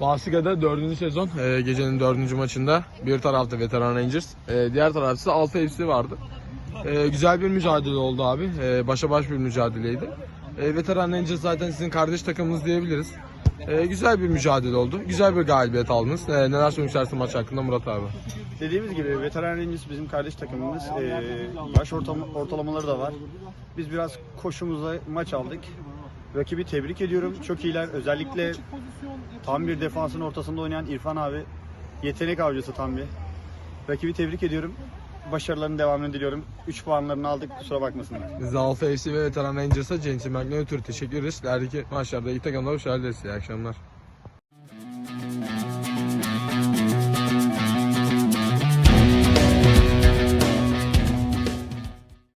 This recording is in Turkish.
Masiga'da dördüncü sezon e, gecenin dördüncü maçında bir tarafta Veteran Rangers, e, diğer tarafta Alfa FC vardı. E, güzel bir mücadele oldu abi. E, başa baş bir mücadeleydi. E, Veteran Rangers zaten sizin kardeş takımınız diyebiliriz. E, güzel bir mücadele oldu. Güzel bir galibiyet aldınız. E, neler söylemek maç hakkında Murat abi? Dediğimiz gibi Veteran Rangers bizim kardeş takımımız. Ee, yaş ortam- ortalamaları da var. Biz biraz koşumuzla maç aldık. Rakibi tebrik ediyorum. Çok iyiler. Özellikle tam bir defansın ortasında oynayan İrfan abi. Yetenek avcısı tam bir. Rakibi tebrik ediyorum. Başarılarının devamını diliyorum. 3 puanlarını aldık. Kusura bakmasınlar. Biz de Alfa FC ve Veteran Rangers'a Centilmen'le ötürü teşekkür ederiz. İlerideki maçlarda iyi takımlar hoş geldiniz. İyi akşamlar.